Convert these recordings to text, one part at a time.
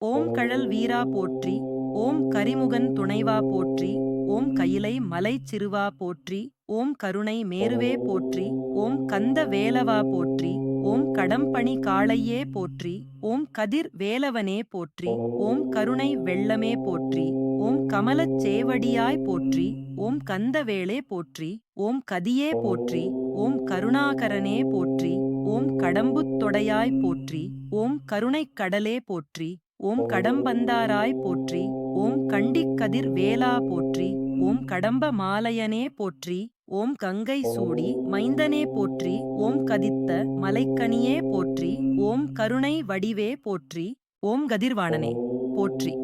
ஓம் கழல் வீரா போற்றி ஓம் கரிமுகன் துணைவா போற்றி ஓம் கயிலை மலை சிறுவா போற்றி ஓம் கருணை மேருவே போற்றி ஓம் கந்த வேலவா போற்றி ஓம் கடம்பணி காளையே போற்றி ஓம் கதிர் வேலவனே போற்றி ஓம் கருணை வெள்ளமே போற்றி ஓம் கமலச் சேவடியாய் போற்றி ஓம் கந்தவேளே போற்றி ஓம் கதியே போற்றி ஓம் கருணாகரனே போற்றி ஓம் கடம்புத் தொடையாய் போற்றி ஓம் கருணைக் கடலே போற்றி ஓம் கடம்பந்தாராய் போற்றி ஓம் கண்டிக்கதிர் வேலா போற்றி ஓம் கடம்ப மாலையனே போற்றி ஓம் கங்கை சூடி மைந்தனே போற்றி ஓம் கதித்த மலைக்கனியே போற்றி ஓம் கருணை வடிவே போற்றி ஓம் கதிர்வாணனே போற்றி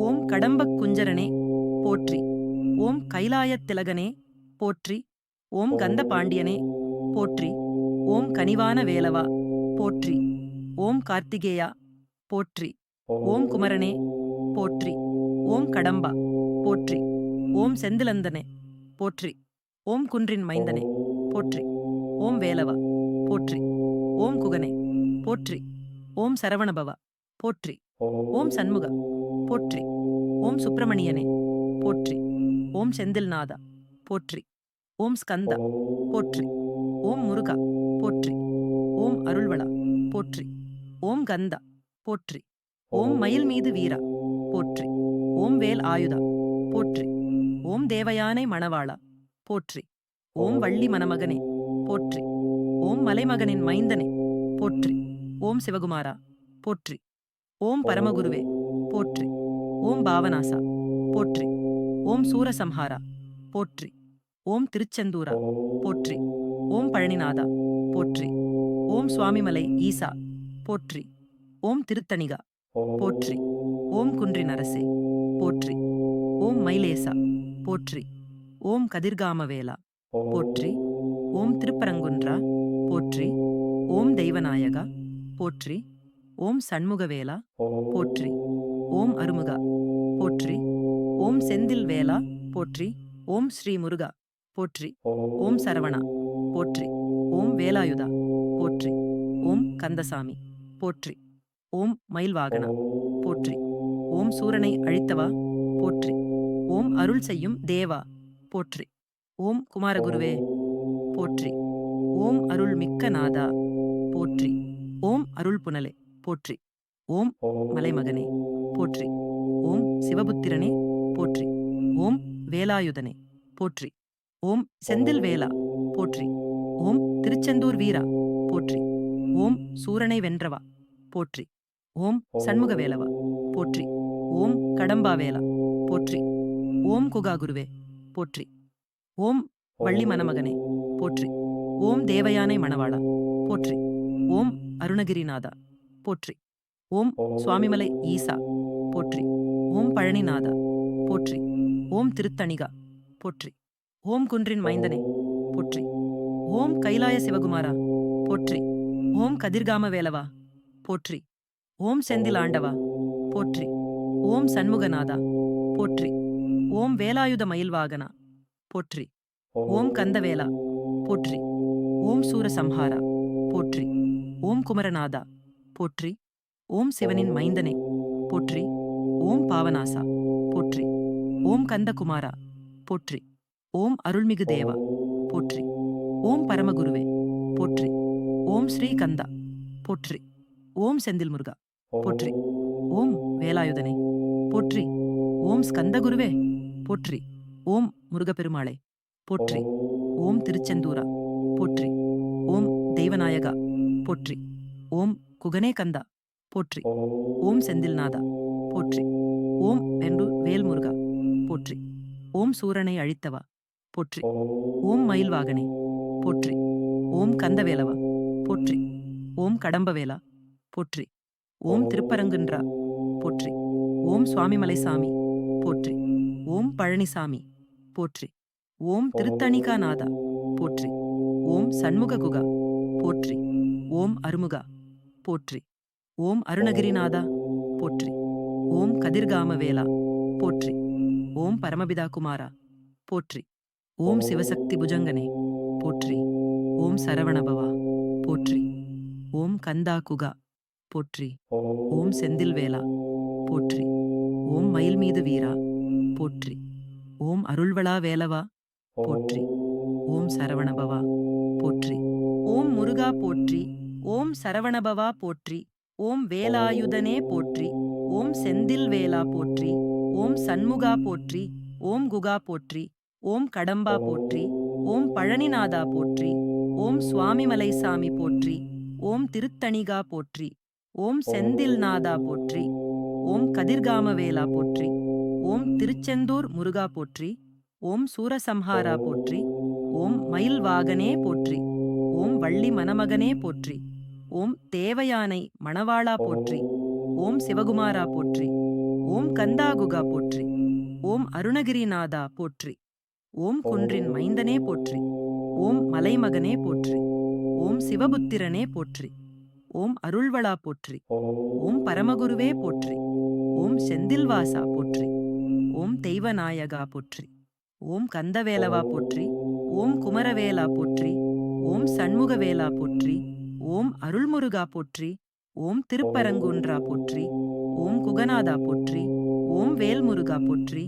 ஓம் கடம்பக் குஞ்சரனே போற்றி ஓம் கைலாயத் திலகனே போற்றி ஓம் கந்த பாண்டியனே போற்றி ஓம் கனிவான வேலவா போற்றி ஓம் கார்த்திகேயா போற்றி ஓம் குமரனே போற்றி ஓம் கடம்பா போற்றி ஓம் செந்திலந்தனே போற்றி ஓம் குன்றின் மைந்தனே போற்றி ஓம் வேலவா போற்றி ஓம் குகனே போற்றி ஓம் சரவணபவா போற்றி ஓம் சண்முகா போற்றி ஓம் சுப்பிரமணியனே போற்றி ஓம் செந்தில்நாதா போற்றி ஓம் ஸ்கந்தா போற்றி ஓம் முருகா போற்றி ஓம் அருள்வளா போற்றி ஓம் கந்தா போற்றி ஓம் மயில் மீது வீரா போற்றி ஓம் வேல் ஆயுதா போற்றி ஓம் தேவயானை மணவாளா போற்றி ஓம் வள்ளி மணமகனே போற்றி ஓம் மலைமகனின் மைந்தனே போற்றி ஓம் சிவகுமாரா போற்றி ஓம் பரமகுருவே போற்றி ஓம் பாவனாசா போற்றி ஓம் சூரசம்ஹாரா போற்றி ஓம் திருச்செந்தூரா போற்றி ஓம் பழனிநாதா போற்றி ஓம் சுவாமிமலை ஈசா போற்றி ஓம் திருத்தணிகா போற்றி ஓம் குன்றின் அரசே போற்றி ஓம் மைலேசா போற்றி ஓம் கதிர்காமவேலா போற்றி ஓம் திருப்பரங்குன்றா போற்றி ஓம் தெய்வநாயகா போற்றி ஓம் சண்முகவேலா போற்றி ஓம் அருமுகா போற்றி ஓம் செந்தில் வேலா போற்றி ஓம் ஸ்ரீ முருகா போற்றி ஓம் சரவணா போற்றி ஓம் வேலாயுதா போற்றி ஓம் கந்தசாமி போற்றி ஓம் மயில் வாகனா போற்றி ஓம் சூரனை அழித்தவா போற்றி ஓம் அருள் செய்யும் தேவா போற்றி ஓம் குமாரகுருவே போற்றி ஓம் அருள் மிக்க நாதா போற்றி ஓம் அருள் புனலே போற்றி ஓம் மலைமகனே போற்றி ஓம் சிவபுத்திரனே போற்றி ஓம் வேலாயுதனே போற்றி ஓம் செந்தில் வேலா போற்றி ஓம் திருச்செந்தூர் வீரா போற்றி ஓம் சூரனை வென்றவா போற்றி ஓம் சண்முகவேலவா போற்றி ஓம் கடம்பாவேலா போற்றி ஓம் குகா குருவே போற்றி ஓம் வள்ளி மணமகனே போற்றி ஓம் தேவயானை மணவாளா போற்றி ஓம் அருணகிரிநாதா போற்றி ஓம் சுவாமிமலை ஈசா போற்றி ஓம் பழனிநாதா போற்றி ஓம் திருத்தணிகா போற்றி ஓம் குன்றின் மைந்தனே போற்றி ஓம் கைலாய சிவகுமாரா போற்றி ஓம் கதிர்காம வேலவா போற்றி ஓம் செந்தில் ஆண்டவா போற்றி ஓம் சண்முகநாதா போற்றி ஓம் வேலாயுத மயில்வாகனா போற்றி ஓம் கந்தவேலா போற்றி ஓம் சூரசம்ஹாரா போற்றி ஓம் குமரநாதா போற்றி ஓம் சிவனின் மைந்தனே போற்றி ஓம் பாவனாசா போற்றி ஓம் கந்தகுமாரா போற்றி ஓம் அருள்மிகு தேவா போற்றி ஓம் பரமகுருவே போற்றி ஓம் ஸ்ரீ கந்தா போற்றி ஓம் செந்தில் முருகா போற்றி ஓம் வேலாயுதனே போற்றி ஓம் ஸ்கந்தகுருவே போற்றி ஓம் முருகப்பெருமாளே போற்றி ஓம் திருச்செந்தூரா போற்றி ஓம் தெய்வநாயகா போற்றி ஓம் குகனே கந்தா போற்றி ஓம் செந்தில்நாதா போற்றி ஓம் வென்று வேல்முருகா போற்றி ஓம் சூரனை அழித்தவா போற்றி ஓம் மயில்வாகனே போற்றி ஓம் கந்தவேலவா போற்றி ஓம் கடம்பவேலா போற்றி ஓம் திருப்பரங்குன்றா போற்றி ஓம் சுவாமிமலைசாமி போற்றி ஓம் பழனிசாமி போற்றி ஓம் திருத்தணிகாநாதா போற்றி ஓம் சண்முக குகா போற்றி ஓம் அருமுகா போற்றி ஓம் அருணகிரிநாதா போற்றி ஓம் கதிர்காமவேலா போற்றி ஓம் பரமபிதா குமாரா போற்றி ஓம் சிவசக்தி புஜங்கனே போற்றி ஓம் சரவணபவா போற்றி ஓம் கந்தா குகா போற்றி ஓம் செந்தில்வேலா மயில் மீது வீரா போற்றி ஓம் அருள்வளா வேலவா போற்றி ஓம் சரவணபவா போற்றி ஓம் முருகா போற்றி ஓம் சரவணபவா போற்றி ஓம் வேலாயுதனே போற்றி ஓம் செந்தில் வேலா போற்றி ஓம் சண்முகா போற்றி ஓம் குகா போற்றி ஓம் கடம்பா போற்றி ஓம் பழனிநாதா போற்றி ஓம் சுவாமிமலை சாமி போற்றி ஓம் திருத்தணிகா போற்றி ஓம் செந்தில் நாதா போற்றி ஓம் கதிர்காமவேலா போற்றி ஓம் திருச்செந்தூர் முருகா போற்றி ஓம் சூரசம்ஹாரா போற்றி ஓம் மயில் வாகனே போற்றி ஓம் வள்ளி மணமகனே போற்றி ஓம் தேவயானை மணவாளா போற்றி ஓம் சிவகுமாரா போற்றி ஓம் கந்தாகுகா போற்றி ஓம் அருணகிரிநாதா போற்றி ஓம் குன்றின் மைந்தனே போற்றி ஓம் மலைமகனே போற்றி ஓம் சிவபுத்திரனே போற்றி ஓம் அருள்வளா போற்றி ஓம் பரமகுருவே போற்றி ஓம் செந்தில்வாசா போற்றி ஓம் தெய்வநாயகா போற்றி ஓம் கந்தவேலவா போற்றி ஓம் குமரவேலா போற்றி ஓம் சண்முகவேலா போற்றி ஓம் அருள்முருகா போற்றி ஓம் திருப்பரங்குன்றா போற்றி ஓம் குகநாதா போற்றி ஓம் வேல்முருகா போற்றி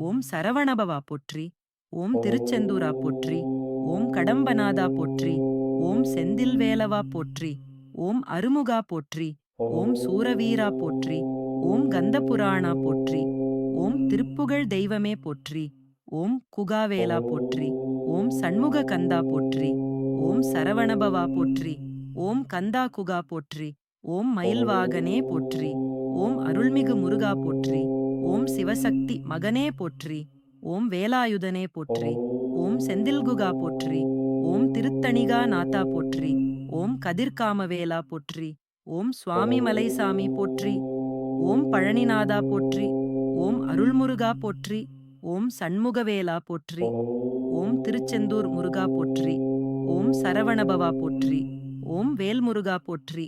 ஓம் சரவணபவா போற்றி ஓம் திருச்செந்தூரா போற்றி ஓம் கடம்பநாதா போற்றி ஓம் செந்தில்வேலவா போற்றி ஓம் அருமுகா போற்றி ஓம் சூரவீரா போற்றி ஓம் கந்தபுராணா போற்றி ஓம் திருப்புகழ் தெய்வமே போற்றி ஓம் குகாவேலா போற்றி ஓம் சண்முக கந்தா போற்றி ஓம் சரவணபவா போற்றி ஓம் கந்தா குகா போற்றி ஓம் மயில்வாகனே போற்றி ஓம் அருள்மிகு முருகா போற்றி ஓம் சிவசக்தி மகனே போற்றி ஓம் வேலாயுதனே போற்றி ஓம் செந்தில்குகா போற்றி ஓம் திருத்தணிகா நாதா போற்றி ஓம் கதிர்காமவேலா போற்றி ஓம் சுவாமி மலைசாமி போற்றி ஓம் பழனிநாதா போற்றி ஓம் அருள்முருகா போற்றி ஓம் சண்முகவேலா போற்றி ஓம் திருச்செந்தூர் முருகா போற்றி ஓம் சரவணபவா போற்றி ஓம் வேல்முருகா போற்றி.